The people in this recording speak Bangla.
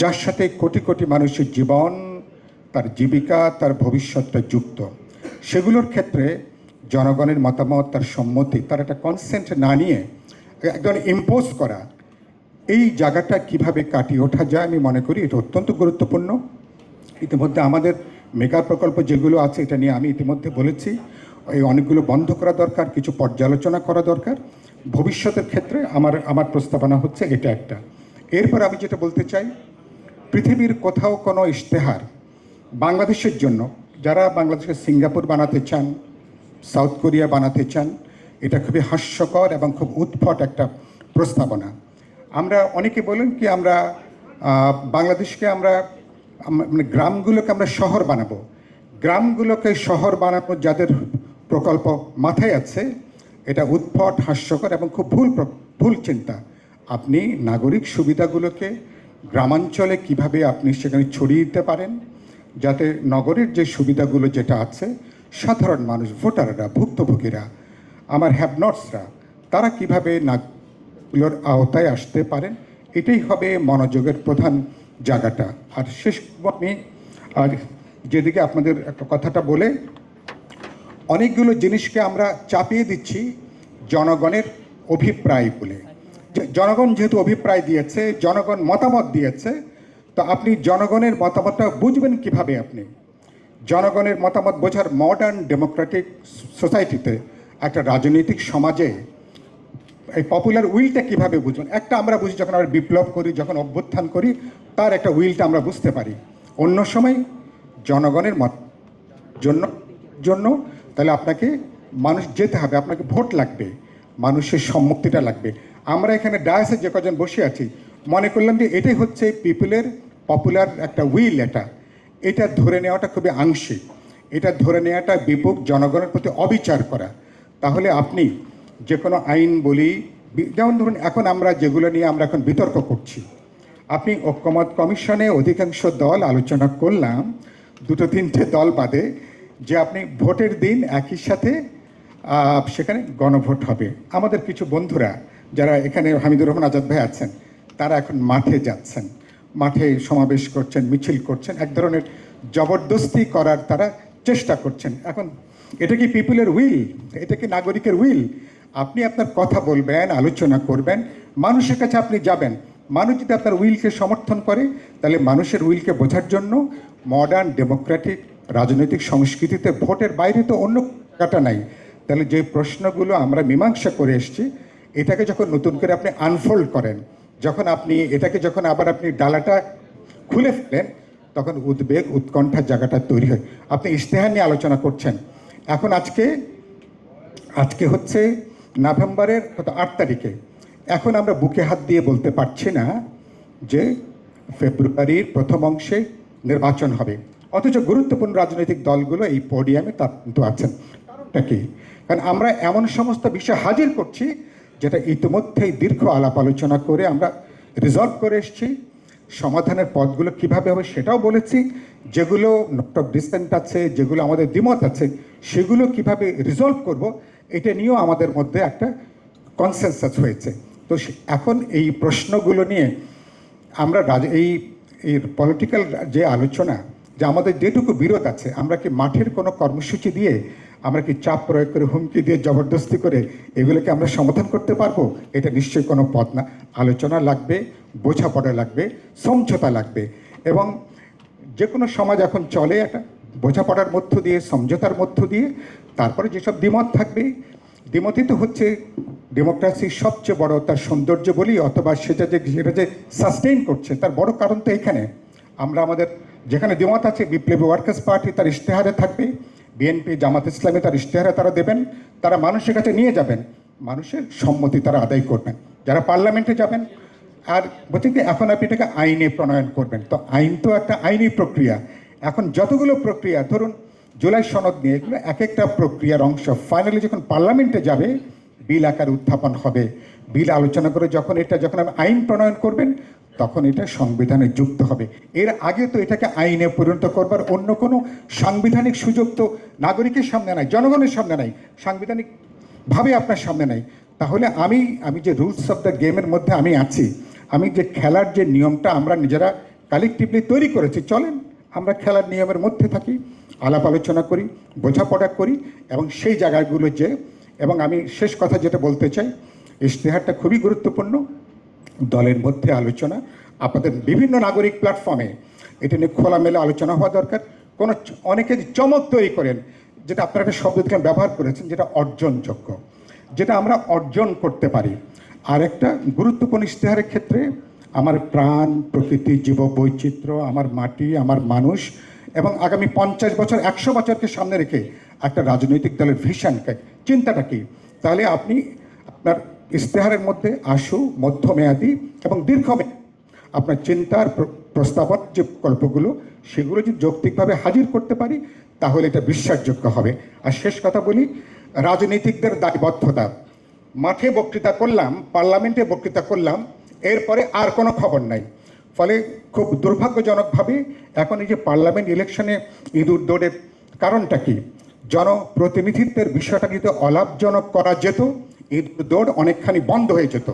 যার সাথে কোটি কোটি মানুষের জীবন, তার জীবিকা, তার ভবিষ্যৎটা যুক্ত। সেগুলোর ক্ষেত্রে জনগণের মতামত, তার সম্মতি, তার একটা কনসেন্ট না নিয়ে একদম ইম্পোজ করা, এই জায়গাটা কীভাবে কাটিয়ে ওঠা যায় আমি মনে করি এটা অত্যন্ত গুরুত্বপূর্ণ। ইতিমধ্যে আমাদের মেগা প্রকল্প যেগুলো আছে এটা নিয়ে আমি ইতিমধ্যে বলেছি, এই অনেকগুলো বন্ধ করা দরকার, কিছু পর্যালোচনা করা দরকার। ভবিষ্যতের ক্ষেত্রে আমার আমার প্রস্তাবনা হচ্ছে এটা একটা। এরপর আমি যেটা বলতে চাই পৃথিবীর কোথাও কোনো ইশতেহার বাংলাদেশের জন্য, যারা বাংলাদেশকে সিঙ্গাপুর বানাতে চান, সাউথ কোরিয়া বানাতে চান, এটা খুবই হাস্যকর এবং খুব উদ্ভট একটা প্রস্তাবনা। আমরা অনেকে বলেন কি, আমরা বাংলাদেশকে আমরা মানে গ্রামগুলোকে আমরা শহর বানাবো। গ্রামগুলোকে শহর বানানো যাদের প্রকল্প মাথায় আছে, এটা উৎফট, হাস্যকর এবং খুব ভুল ভুল চিন্তা। আপনি নাগরিক সুবিধাগুলোকে গ্রামাঞ্চলে কীভাবে আপনি সেখানে ছড়িয়ে দিতে পারেন, যাতে নগরের যে সুবিধাগুলো যেটা আছে, সাধারণ মানুষ, ভোটাররা, ভুক্তভোগীরা, আমার হ্যাবনটসরা তারা কীভাবে নাগগুলোর আওতায় আসতে পারেন, এটাই হবে মনোযোগের প্রধান জায়গাটা। আর শেষ আমি আর যেদিকে আপনাদের একটা কথাটা বলে, অনেকগুলো জিনিসকে আমরা চাপিয়ে দিচ্ছি জনগণের অভিপ্রায় বলে। জনগণ যেহেতু অভিপ্রায় দিয়েছে, জনগণ মতামত দিয়েছে, তো আপনি জনগণের মতামতটা বুঝবেন কীভাবে আপনি? জনগণের মতামত বোঝার মডার্ন ডেমোক্রেটিক সোসাইটিতে একটা রাজনৈতিক সমাজে এই পপুলার উইলটা কীভাবে বুঝবেন? একটা আমরা বুঝি যখন আমরা বিপ্লব করি, যখন অভ্যুত্থান করি, তার একটা উইলটা আমরা বুঝতে পারি। অন্য সময় জনগণের মত জন্য জন্য তাহলে আপনাকে মানুষ যেতে হবে, আপনাকে ভোট লাগবে, মানুষের সম্মুক্তিটা লাগবে। আমরা এখানে ডায়াসে যে কজন বসে আছি, মনে করলাম যে এটাই হচ্ছে পিপলের পপুলার একটা উইল এটা এটা ধরে নেওয়াটা খুবই আংশিক। এটা ধরে নেওয়াটা বিপুল জনগণের প্রতি অবিচার করা। তাহলে আপনি যে কোনো আইন বলি যেমন ধরুন এখন আমরা যেগুলো নিয়ে আমরা এখন বিতর্ক করছি। আপনি ঐক্যমত কমিশনে অধিকাংশ দল আলোচনা করলাম, দুটো তিনটে দল বাদে, যে আপনি ভোটের দিন একই সাথে সেখানে গণভোট হবে। আমাদের কিছু বন্ধুরা যারা এখানে হামিদুর রহমান আজাদ ভাই আছেন, তারা এখন মাঠে যাচ্ছেন। মাঠে সমাবেশ করছেন, মিছিল করছেন। এক ধরনের জবরদস্তি করার তারা চেষ্টা করছেন। এখন এটা কি পিপুলের উইল? এটা কি নাগরিকের উইল? আপনি আপনার কথা বলবেন, আলোচনা করবেন, মানুষের কাছে আপনি যাবেন। মানুষ যদি আপনার উইলকে সমর্থন করে, তাহলে মানুষের উইলকে বোঝার জন্য মডার্ন ডেমোক্রেটিক রাজনৈতিক সংস্কৃতিতে ভোটের বাইরে তো অন্য কাটা নাই। তাহলে যে প্রশ্নগুলো আমরা মীমাংসা করে এসেছি, এটাকে যখন নতুন করে আপনি আনফোল্ড করেন, যখন আপনি, এটাকে যখন আবার আপনি ডালাটা খুলে ফেলেন, তখন উদ্বেগ, উৎকণ্ঠার জায়গাটা তৈরি হয়। আপনি ইশতেহার নিয়ে আলোচনা করছেন। এখন আজকে আজকে হচ্ছে নভেম্বরের কত আট তারিখে। এখন আমরা বুকে হাত দিয়ে বলতে পারছি না যে ফেব্রুয়ারির প্রথম অংশে নির্বাচন হবে। অথচ গুরুত্বপূর্ণ রাজনৈতিক দলগুলো এই পোডিয়ামে তার কিন্তু আছেন। কারণটা কি? কারণ আমরা এমন সমস্ত বিষয় হাজির করছি যেটা ইতিমধ্যেই দীর্ঘ আলাপ আলোচনা করে আমরা রিজলভ করে এসেছি। সমাধানের পথগুলো কীভাবে হবে সেটাও বলেছি। যেগুলো নোট ডিসেন্ট আছে, যেগুলো আমাদের দ্বিমত আছে, সেগুলো কীভাবে রিজলভ করব, এটা নিয়েও আমাদের মধ্যে একটা কনসেনসাস হয়েছে। তো এখন এই প্রশ্নগুলো নিয়ে আমরা এই এই পলিটিক্যাল যে আলোচনা যে আমাদের যেটুকু বিরোধ আছে, আমরা কি মাঠের কোনো কর্মসূচি দিয়ে, আমরা কি চাপ প্রয়োগ করে, হুমকি দিয়ে, জবরদস্তি করে এগুলোকে আমরা সমাধান করতে পারব? এটা নিশ্চয়ই কোনো পথ না। আলোচনা লাগবে, বোঝাপড়া লাগবে, সমঝোতা লাগবে এবং যে কোনো সমাজ এখন চলে একটা বোঝাপড়ার মধ্য দিয়ে, সমঝোতার মধ্য দিয়ে। তারপরে যেসব দ্বিমত থাকবে, দ্বিমতই তো হচ্ছে ডেমোক্রেসির সবচেয়ে বড় তার সৌন্দর্য বলি, অথবা সেটা যে সেটা যে সাস্টেইন করছে, তার বড় কারণ তো এখানে। আমরা আমাদের যেখানে দ্বিমত আছে, বিপ্লবী ওয়ার্কার্স পার্টি তার ইশতেহারে থাকবে বিএনপি জামাত ইসলামী তার ইশতেহারে তারা দেবেন, তারা মানুষের কাছে নিয়ে যাবেন, মানুষের সম্মতি তারা আদায় করবেন। যারা পার্লামেন্টে যাবেন, আর বলছে কি, এখন আপনি এটাকে আইনে প্রণয়ন করবেন। তো আইন তো একটা আইনি প্রক্রিয়া। এখন যতগুলো প্রক্রিয়া, ধরুন জুলাই সনদ নিয়ে এগুলো এক একটা প্রক্রিয়ার অংশ। ফাইনালি যখন পার্লামেন্টে যাবে, বিল আকারে উত্থাপন হবে। বিল আলোচনা করে যখন এটা, যখন আপনি আইন প্রণয়ন করবেন তখন এটা সংবিধানে যুক্ত হবে। এর আগে তো এটাকে আইনে পরিণত করবার অন্য কোনো সাংবিধানিক সুযোগ তো নাগরিকের সামনে নাই, জনগণের সামনে নাই সাংবিধানিক ভাবে আপনার সামনে নাই। তাহলে আমি আমি যে রুলস অফ দ্য গেমের মধ্যে আমি আছি, আমি যে খেলার যে নিয়মটা আমরা নিজেরা কালেকটিভলি তৈরি করেছি, চলেন আমরা খেলার নিয়মের মধ্যে থাকি, আলাপ আলোচনা করি, বোঝাপড়া করি এবং সেই জায়গাগুলো যে, এবং আমি শেষ কথা যেটা বলতে চাই, ইশতেহারটা খুবই গুরুত্বপূর্ণ। দলের মধ্যে আলোচনা, আপনাদের বিভিন্ন নাগরিক প্ল্যাটফর্মে এটা নিয়ে খোলামেলা আলোচনা হওয়া দরকার। কোনো অনেকে চমক তৈরি করেন, যেটা আপনারা একটা শব্দ থেকে ব্যবহার করেছেন, যেটা অর্জনযোগ্য, যেটা আমরা অর্জন করতে পারি। আর একটা গুরুত্বপূর্ণ ইশতেহারের ক্ষেত্রে আমার প্রাণ, প্রকৃতি, জীব বৈচিত্র্য, আমার মাটি, আমার মানুষ এবং আগামী পঞ্চাশ বছর একশো বছরকে সামনে রেখে একটা রাজনৈতিক দলের ভিশনকে চিন্তাটা কি? তাহলে আপনি আপনার ইশতেহারের মধ্যে আশু, মধ্যমেয়াদী এবং দীর্ঘমেয়াদী। আপনার চিন্তার প্র- প্রস্তাবক যে গল্পগুলো সেগুলো যদি যৌক্তিকভাবে হাজির করতে পারি, তাহলে এটা বিশ্বাসযোগ্য হবে। আর শেষ কথা বলি, রাজনীতিকদের দায়বদ্ধতা। মাঠে বক্তৃতা করলাম, পার্লামেন্টে বক্তৃতা করলাম, এরপরে আর কোনো খবর নাই। ফলে খুব দুর্ভাগ্যজনকভাবে এখন এই যে পার্লামেন্ট ইলেকশনে ইঁদুর দৌড়ের কারণটা কি? জনপ্রতিনিধিত্বের বিষয়টা যদি অলাভজনক করা যেত ইঁদুর দৌড় অনেকখানি বন্ধ হয়ে যেত।